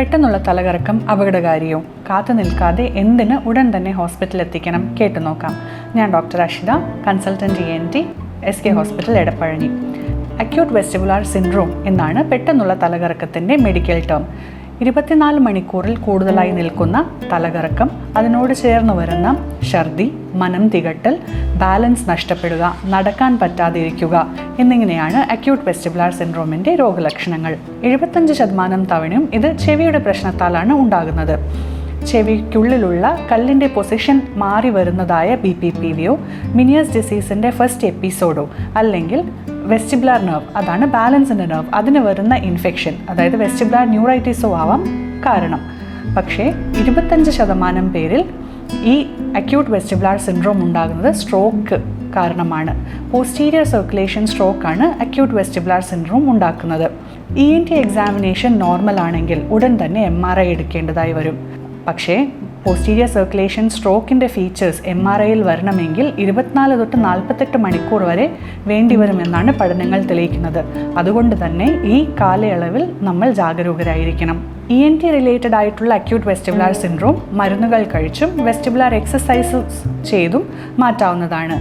പെട്ടെന്നുള്ള തലകറക്കം അപകടകാരിയോ കാത്തു നിൽക്കാതെ എന്തിന് ഉടൻ തന്നെ ഹോസ്പിറ്റലിൽ എത്തിക്കണം കേട്ടു നോക്കാം. ഞാൻ doctor Ashitha consultant N T S K hospital Edappazhanji. Acute vestibular syndrome എന്നാണ് പെട്ടെന്നുള്ള തലകറക്കത്തിന്റെ മെഡിക്കൽ ടേം. ഇരുപത്തിനാല് മണിക്കൂറിൽ കൂടുതലായി നിൽക്കുന്ന തലകറക്കം അതിനോട് ചേർന്ന് വരുന്ന ഛർദി മനം തികട്ടൽ ബാലൻസ് നഷ്ടപ്പെടുക നടക്കാൻ പറ്റാതിരിക്കുക എന്നിങ്ങനെയാണ് അക്യൂട്ട് വെസ്റ്റിബുലാർ സിൻഡ്രോമിന്റെ രോഗലക്ഷണങ്ങൾ. എഴുപത്തഞ്ച് ശതമാനം തവണയും ഇത് ചെവിയുടെ പ്രശ്നത്താലാണ് ഉണ്ടാകുന്നത്. ചെവിക്കുള്ളിലുള്ള കല്ലിന്റെ പൊസിഷൻ മാറി വരുന്നതായ ബി പി പി വിയോ മിനിയസ് ഡിസീസിന്റെ ഫസ്റ്റ് എപ്പിസോഡോ അല്ലെങ്കിൽ വെസ്റ്റിബുലാർ നെർവ് അതാണ് ബാലൻസിന്റെ നെർവ് അതിന് വരുന്ന ഇൻഫെക്ഷൻ അതായത് വെസ്റ്റിബുലാർ ന്യൂറൈറ്റിസോ ആവാം കാരണം. പക്ഷേ ഇരുപത്തഞ്ച് ശതമാനം പേരിൽ ഈ അക്യൂട്ട് വെസ്റ്റിബുലാർ സിൻഡ്രോം ഉണ്ടാകുന്നത് സ്ട്രോക്ക് കാരണമാണ്. പോസ്റ്റീരിയർ സർക്കുലേഷൻ സ്ട്രോക്കാണ് അക്യൂട്ട് വെസ്റ്റിബുലാർ സിൻഡ്രോം ഉണ്ടാക്കുന്നത്. E N T examination normal ആണെങ്കിൽ ഉടൻ തന്നെ എം ആർ ഐ എടുക്കേണ്ടതായി വരും. പക്ഷേ പോസ്റ്റീരിയർ സർക്കുലേഷൻ സ്ട്രോക്കിന്റെ ഫീച്ചേഴ്സ് എം ആർ ഐയിൽ വരണമെങ്കിൽ ഇരുപത്തിനാല് തൊട്ട് നാൽപ്പത്തെട്ട് മണിക്കൂർ വരെ വേണ്ടിവരുമെന്നാണ് പഠനങ്ങൾ തെളിയിക്കുന്നത്. അതുകൊണ്ട് തന്നെ ഈ കാലയളവിൽ നമ്മൾ ജാഗരൂകരായിരിക്കണം. ഇ എൻ ടി റിലേറ്റഡ് ആയിട്ടുള്ള അക്യൂട്ട് വെസ്റ്റിബുലാർ സിൻഡ്രോം മരുന്നുകൾ കഴിച്ചും വെസ്റ്റിബുലാർ എക്സസൈസസ് ചെയ്തും മാറ്റാവുന്നതാണ്.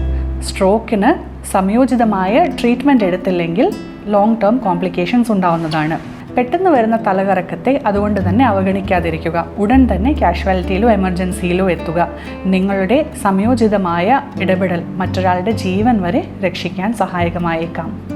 സ്ട്രോക്കിന് സംയോജിതമായ ട്രീറ്റ്മെന്റ് എടുത്തില്ലെങ്കിൽ ലോങ് ടേം കോംപ്ലിക്കേഷൻസ് ഉണ്ടാവുന്നതാണ്. പെട്ടെന്ന് വരുന്ന തലകറക്കത്തെ അതുകൊണ്ട് തന്നെ അവഗണിക്കാതിരിക്കുക. ഉടൻ തന്നെ കാഷ്വാലിറ്റിയിലോ എമർജൻസിയിലോ എത്തുക. നിങ്ങളുടെ സംയോജിതമായ ഇടപെടൽ മറ്റൊരാളുടെ ജീവൻ വരെ രക്ഷിക്കാൻ സഹായകമായേക്കാം.